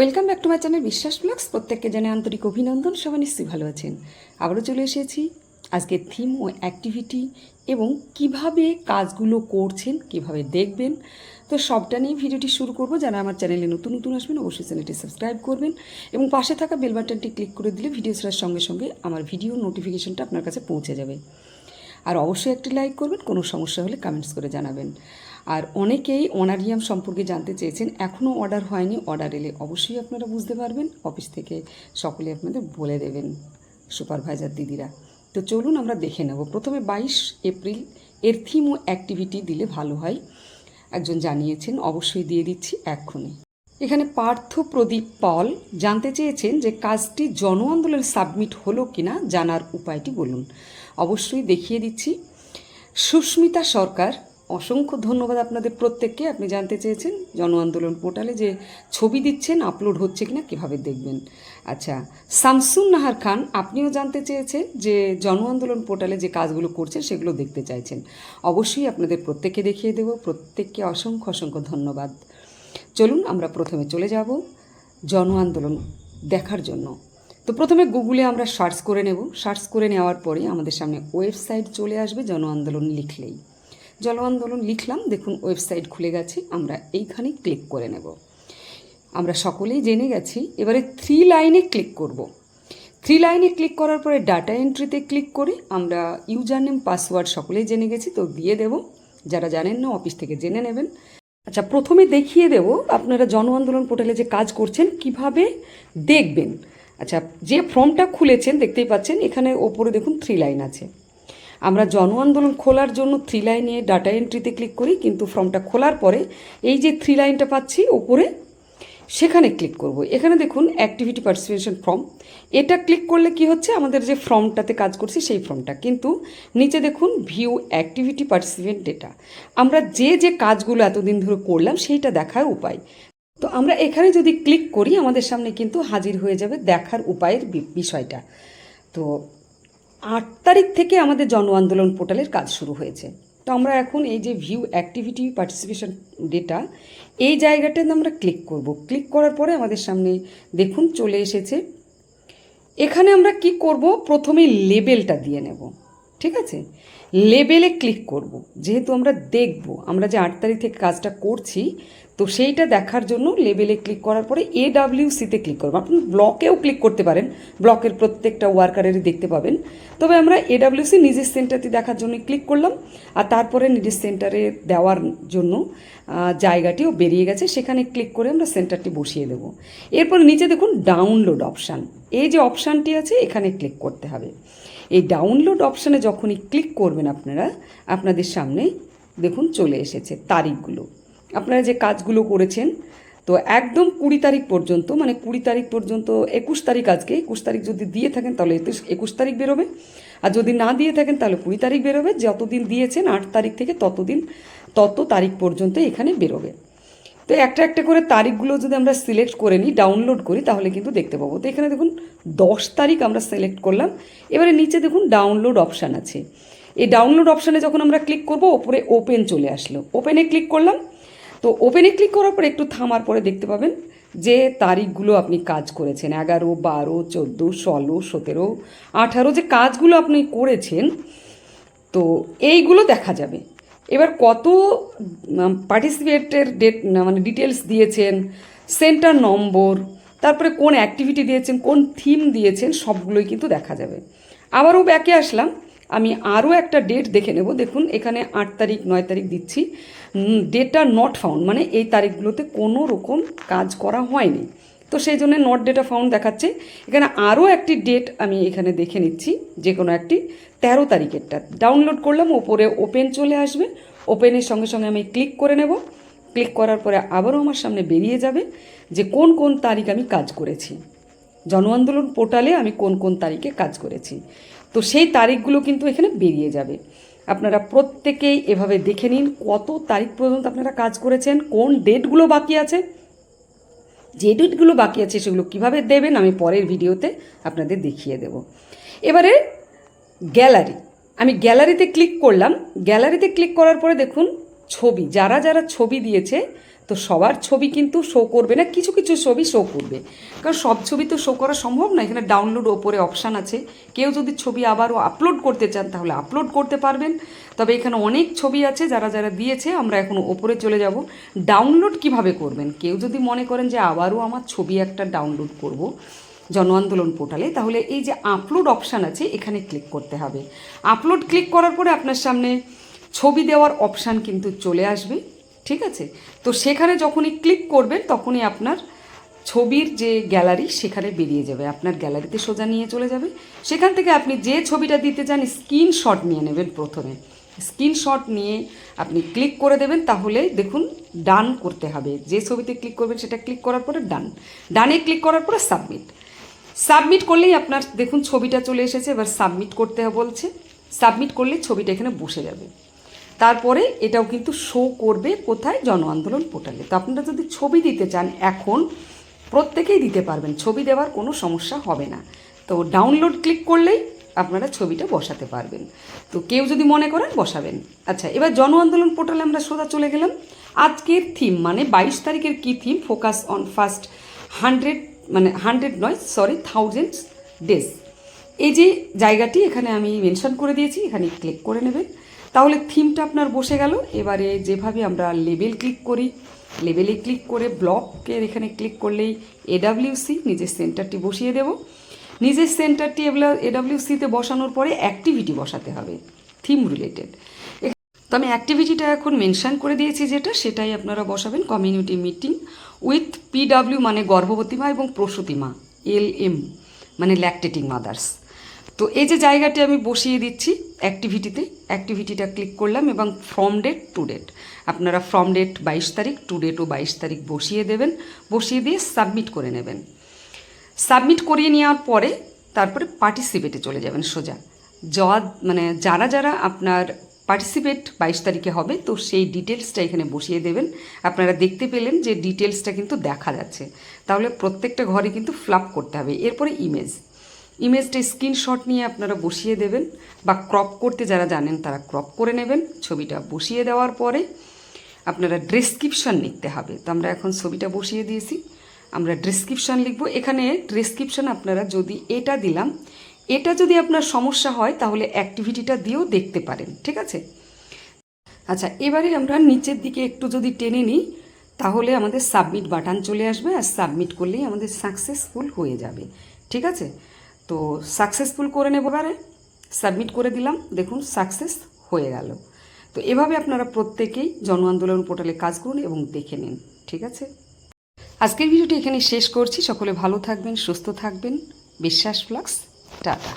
Welcome back to my channel Biswas blogs প্রত্যেককে জানে আন্তরিক অভিনন্দন, সবাই নিশ্চয়ই ভালো আছেন। আবারও চলে এসেছি আজকের থিম ও অ্যাক্টিভিটি এবং কীভাবে কাজগুলো করছেন, কীভাবে দেখবেন। তো সবটা নিয়ে ভিডিওটি শুরু করব। যারা আমার চ্যানেলে নতুন নতুন আসবেন, অবশ্যই চ্যানেলটি সাবস্ক্রাইব করবেন। এবং পাশে থাকা বেল বাটনটি ক্লিক করে দিলে ভিডিও ছাড়ার সঙ্গে সঙ্গে আমার ভিডিও নোটিফিকেশনটা আপনার কাছে পৌঁছে যাবে। আর অবশ্যই একটি লাইক করবেন, কোনো সমস্যা হলে কমেন্টস করে জানাবেন। আর অনেকেই অনারিয়াম সম্পর্কে জানতে চেয়েছেন এখনও অর্ডার হয়নি। অর্ডার এলে অবশ্যই আপনারা বুঝতে পারবেন। অফিস থেকে সকলে আপনাদের বলে দেবেন, সুপারভাইজার দিদিরা। তো চলুন আমরা দেখে নেব। প্রথমে বাইশ এপ্রিল এর থিম ও অ্যাক্টিভিটি দিলে ভালো হয়। একজন জানিয়েছেন, অবশ্যই দিয়ে দিচ্ছি এক্ষুনি। এখানে পার্থ প্রদীপ পল জানতে চেয়েছেন যে কাজটি জন আন্দোলন সাবমিট হলো কিনা, জানার উপায়টি বলুন। অবশ্যই দেখিয়ে দিচ্ছি। সুস্মিতা সরকার অসংখ্য ধন্যবাদ আপনাদের প্রত্যেককে। আপনি জানতে চেয়েছেন জন আন্দোলন পোর্টালে যে ছবি দিচ্ছেন, আপলোড হচ্ছে কিনা, কীভাবে দেখবেন? আচ্ছা শামসুন নাহার খান, আপনিও জানতে চেয়েছেন যে জন আন্দোলন পোর্টালে যে কাজগুলো করছেন, সেগুলো দেখতে চাইছেন। অবশ্যই আপনাদের প্রত্যেককে দেখিয়ে দেব। প্রত্যেককে অসংখ্য অসংখ্য ধন্যবাদ। চলুন, আমরা প্রথমে চলে যাব জন আন্দোলন দেখার জন্য। তো প্রথমে গুগলে আমরা সার্চ করে নেব। সার্চ করে নেওয়ার পরে আমাদের সামনে ওয়েবসাইট চলে আসবে জন আন্দোলন লিখলেই। জন আন্দোলন লিখলাম, দেখুন ওয়েবসাইট খুলে গেছে, আমরা এইখানে ক্লিক করে নেব। আমরা সকলেই জেনে গেছি, এবারে থ্রি লাইনে ক্লিক করব। থ্রি লাইনে ক্লিক করার পরে ডাটা এন্ট্রিতে ক্লিক করে আমরা ইউজার নেম পাসওয়ার্ড সকলেই জেনে গেছি, তো দিয়ে দেব। যারা জানেন না অফিস থেকে জেনে নেবেন। আচ্ছা প্রথমে দেখিয়ে দেব আপনারা জন আন্দোলন পোর্টালে যে কাজ করছেন, কীভাবে দেখবেন। আচ্ছা যে ফর্মটা খুলেছেন, দেখতেই পাচ্ছেন, এখানে ওপরে দেখুন থ্রি লাইন আছে। আমরা জন আন্দোলন খোলার জন্য থ্রি লাইনে ডাটা এন্ট্রিতে ক্লিক করি, কিন্তু ফর্মটা খোলার পরে এই যে থ্রি লাইনটা পাচ্ছি ওপরে, সেখানে ক্লিক করব। এখানে দেখুন অ্যাক্টিভিটি পার্টিসিপেশন ফর্ম এটা ক্লিক করলে কি হচ্ছে? আমাদের যে ফর্মটাতে কাজ করছি সেই ফর্মটা কিন্তু নিচে দেখুন ভিউ অ্যাক্টিভিটি পার্টিসিপেন্ট ডেটা আমরা যে যে কাজগুলো এতদিন ধরে করলাম সেইটা দেখার উপায়। তো আমরা এখানে যদি ক্লিক করি, আমাদের সামনে কিন্তু হাজির হয়ে যাবে দেখার উপায়ের বিষয়টা। তো আট তারিখ থেকে আমাদের জন আন্দোলন পোর্টালের কাজ শুরু হয়েছে। তো আমরা এখন এই যে ভিউ অ্যাক্টিভিটি পার্টিসিপেশন ডেটা এই জায়গাটাতে আমরা ক্লিক করব। ক্লিক করার পরে আমাদের সামনে দেখুন চলে এসেছে। এখানে আমরা কি করব? প্রথমে লেবেলটা দিয়ে নেব। ঠিক আছে? লেবেলে ক্লিক করব। যেহেতু আমরা দেখব, আমরা যে আট তারিখ থেকে কাজটা করছি তো সেইটা দেখার জন্য লেবেলে ক্লিক করার পরে এ সিতে ক্লিক করব। আপনি ব্লকেও ক্লিক করতে পারেন। ব্লকের প্রত্যেকটা ওয়ার্কারেরই দেখতে পাবেন। তবে আমরা এডাব্লিউসি নিজের সেন্টারটি দেখার জন্য ক্লিক করলাম। আর তারপরে নিজের সেন্টারে দেওয়ার জন্য জায়গাটিও বেরিয়ে গেছে। সেখানে ক্লিক করে আমরা সেন্টারটি বসিয়ে দেব। এরপর নিচে দেখুন ডাউনলোড অপশান এই যে অপশানটি আছে, এখানে ক্লিক করতে হবে। এই ডাউনলোড অপশানে যখনই ক্লিক করবেন আপনারা, আপনাদের সামনে দেখুন চলে এসেছে তারিখগুলো। আপনারা যে কাজগুলো করেছেন, তো একদম কুড়ি তারিখ পর্যন্ত মানে কুড়ি তারিখ পর্যন্ত একুশ তারিখ আজকে, একুশ তারিখ যদি দিয়ে থাকেন তাহলে একুশ- তারিখ বেরোবে। আর যদি না দিয়ে থাকেন তাহলে কুড়ি তারিখ বেরোবে, যতদিন দিয়েছেন আট তারিখ থেকে ততদিন, তত তারিখ পর্যন্ত এখানে বেরোবে। তো একটা একটা করে তারিখগুলো যদি আমরা সিলেক্ট করে নিই, ডাউনলোড করি, তাহলে কিন্তু দেখতে পাবো। তো এখানে দেখুন, দশ তারিখ আমরা সিলেক্ট করলাম। এবারে নিচে দেখুন, ডাউনলোড অপশান আছে। এই ডাউনলোড অপশানে যখন আমরা ক্লিক করব, ওপরে ওপেন চলে আসলো। ওপেনে ক্লিক করলাম তো ওপেনে ক্লিক করার পর একটু থামার পরে দেখতে পাবেন যে তারিখগুলো আপনি কাজ করেছেন। এগারো, বারো, চোদ্দ, ষোলো, সতেরো, আঠারো যে কাজগুলো আপনি করেছেন, তো এইগুলো দেখা যাবে। এবার কত পার্টিসিপেটের ডেট মানে ডিটেলস দিয়েছেন সেন্টার নম্বর, তারপরে কোন অ্যাক্টিভিটি দিয়েছেন, কোন থিম দিয়েছেন, সবগুলোই কিন্তু দেখা যাবে। আবারও ব্যাকে আসলাম, আমি আরও একটা ডেট দেখে নেব। দেখুন, এখানে আট তারিখ, নয় তারিখ দিচ্ছি। ডেটা নট ফাউন্ড মানে এই তারিখগুলোতে কোনো রকম কাজ করা হয়নি। তো সেই জন্য নট ডেটা ফাউন্ড দেখাচ্ছে। এখানে আরও একটি ডেট আমি এখানে দেখে নিচ্ছি, যে কোনো একটি তেরো তারিখেরটা। ডাউনলোড করলাম, ওপরে ওপেন চলে আসবে। ওপেনের সঙ্গে সঙ্গে আমি ক্লিক করে নেব। ক্লিক করার পরে আবারও আমার সামনে বেরিয়ে যাবে, যে কোন কোন তারিখ আমি কাজ করেছি। জন আন্দোলন পোর্টালে আমি কোন কোন তারিখে কাজ করেছি। তো সেই তারিখগুলো কিন্তু এখানে বেরিয়ে যাবে। আপনারা প্রত্যেকেই এভাবে দেখে নিন কত তারিখ পর্যন্ত আপনারা কাজ করেছেন, কোন ডেটগুলো বাকি আছে, যে ডেটগুলো বাকি আছে সেগুলো কীভাবে দেবেন আমি পরের ভিডিওতে আপনাদের দেখিয়ে দেব। এবারে গ্যালারি, আমি গ্যালারিতে ক্লিক করলাম, গ্যালারিতে ক্লিক করার পরে দেখুন ছবি, যারা যারা ছবি দিয়েছে তো সবার ছবি কিন্তু শো করবে না, কিছু কিছু ছবি শো করবে। কারণ সব ছবি তো শো করা সম্ভব না, এখানে ডাউনলোড ওপরে অপশান আছে। কেউ যদি ছবি আবারও আপলোড করতে চান, তাহলে আপলোড করতে পারবেন। তবে এখানে অনেক ছবি আছে, যারা যারা দিয়েছে, আমরা এখন ওপরে চলে যাব। ডাউনলোড কীভাবে করবেন? কেউ যদি মনে করেন যে আবারও আমার ছবি একটা ডাউনলোড করব জন আন্দোলন পোর্টালে, তাহলে এই যে আপলোড অপশান আছে, এখানে ক্লিক করতে হবে। আপলোড ক্লিক করার পরে আপনার সামনে ছবি দেওয়ার অপশান কিন্তু চলে আসবে। ঠিক আছে? তো সেখানে যখনই ক্লিক করবেন তখনই আপনার ছবির যে গ্যালারি সেখানে বেরিয়ে যাবে। আপনার গ্যালারিতে সোজা নিয়ে চলে যাবে। সেখান থেকে আপনি যে ছবিটা দিতে চান স্ক্রিনশট নিয়ে নেবেন প্রথমে। স্ক্রিনশট নিয়ে আপনি ক্লিক করে দেবেন, তাহলে দেখুন ডান করতে হবে। যে ছবিতে ক্লিক করবেন, সেটা ক্লিক করার পরে ডান ডানে ক্লিক করার পরে সাবমিট সাবমিট করলেই আপনার দেখুন ছবিটা চলে এসেছে, এবার সাবমিট করতে বলছে। সাবমিট করলেই ছবিটা এখানে বসে যাবে। তারপরে এটাও কিন্তু শো করবে কোথায়? জন আন্দোলন পোর্টালে তো আপনারা যদি ছবি দিতে চান এখন, প্রত্যেকেই দিতে পারবেন। ছবি দেওয়ার কোনো সমস্যা হবে না। তো ডাউনলোড ক্লিক করলেই আপনারা ছবিটা বসাতে পারবেন। তো কেউ যদি মনে করেন বসাবেন। আচ্ছা এবার জন আন্দোলন পোর্টালে আমরা সোজা চলে গেলাম। আজকের থিম মানে বাইশ তারিখের কি theme focus on first hundred মানে হান্ড্রেড নয় সরি থাউজেন্ড ডেজ এই যে জায়গাটি এখানে আমি মেনশন করে দিয়েছি, এখানে ক্লিক করে নেবেন। তাহলে থিমটা আপনার বসে গেল। এবারে যেভাবে আমরা লেবেল ক্লিক করি, লেবেলে ক্লিক করে ব্লকের এখানে ক্লিক করলেই এডাব্লিউসি নিজের সেন্টারটি বসিয়ে দেব। নিজের সেন্টারটি এডাব্লিউসিতে বসানোর পরে অ্যাক্টিভিটি বসাতে হবে থিম রিলেটেড তো আমি অ্যাক্টিভিটিটা এখন মেনশন করে দিয়েছি যেটা, সেটাই আপনারা বসাবেন কমিউনিটি মিটিং উইথ পিডাব্লিউ মানে গর্ভবতী মা এবং প্রসূতি মা এল এম মানে ল্যাকটেটিং মাদার্স তো এই যে জায়গাটি আমি বসিয়ে দিচ্ছি অ্যাক্টিভিটিতে অ্যাক্টিভিটিটা ক্লিক করলাম এবং ফ্রম ডেট টু ডেট আপনারা ফ্রম ডেট বাইশ তারিখ টু ডেটও বাইশ তারিখ বসিয়ে দেবেন, বসিয়ে দিয়ে সাবমিট করে নেবেন। সাবমিট করিয়ে নেওয়ার পরে তারপরে পার্টিসিপেটে চলে যাবেন সোজা। যাওয়া মানে যারা যারা আপনার পার্টিসিপেট বাইশ তারিখে হবে, তো সেই ডিটেলসটা এখানে বসিয়ে দেবেন। আপনারা দেখতে পেলেন যে ডিটেলসটা কিন্তু দেখা যাচ্ছে। তাহলে প্রত্যেকটা ঘরে কিন্তু ফ্লাপ করতে হবে। এরপরে ইমেজ ইমেজটা স্ক্রিনশট নিয়ে আপনারা বসিয়ে দেবেন বা ক্রপ করতে যারা জানেন তারা ক্রপ করে নেবেন। ছবিটা বসিয়ে দেওয়ার পরে আপনারা ডেসক্রিপশন লিখতে হবে। তো আমরা এখন ছবিটা বসিয়ে দিয়েছি। আমরা ডেসক্রিপশন লিখব। এখানে ডেসক্রিপশন আপনারা যদি এটা দিলাম, এটা যদি আপনার সমস্যা হয় তাহলে অ্যাক্টিভিটিটা দিয়েও দেখতে পারেন, ঠিক আছে? আচ্ছা এবারে আমরা নিচের দিকে একটু যদি টেনে নিই, তাহলে আমাদের সাবমিট বাটন চলে আসবে আর সাবমিট করলেই আমাদের সাকসেসফুল হয়ে যাবে, ঠিক আছে? তো সাকসেসফুল করে নেব এবারে। সাবমিট করে দিলাম। দেখুন সাকসেস হয়ে গেল। তো এভাবে আপনারা প্রত্যেকেই জন আন্দোলন পোর্টালে কাজ করুন এবং দেখে নিন, ঠিক আছে? আজকের ভিডিওটি এখানে শেষ করছি। সকলে ভালো থাকবেন, সুস্থ থাকবেন। বিশ্বাস ফ্লাক্স, টাটা।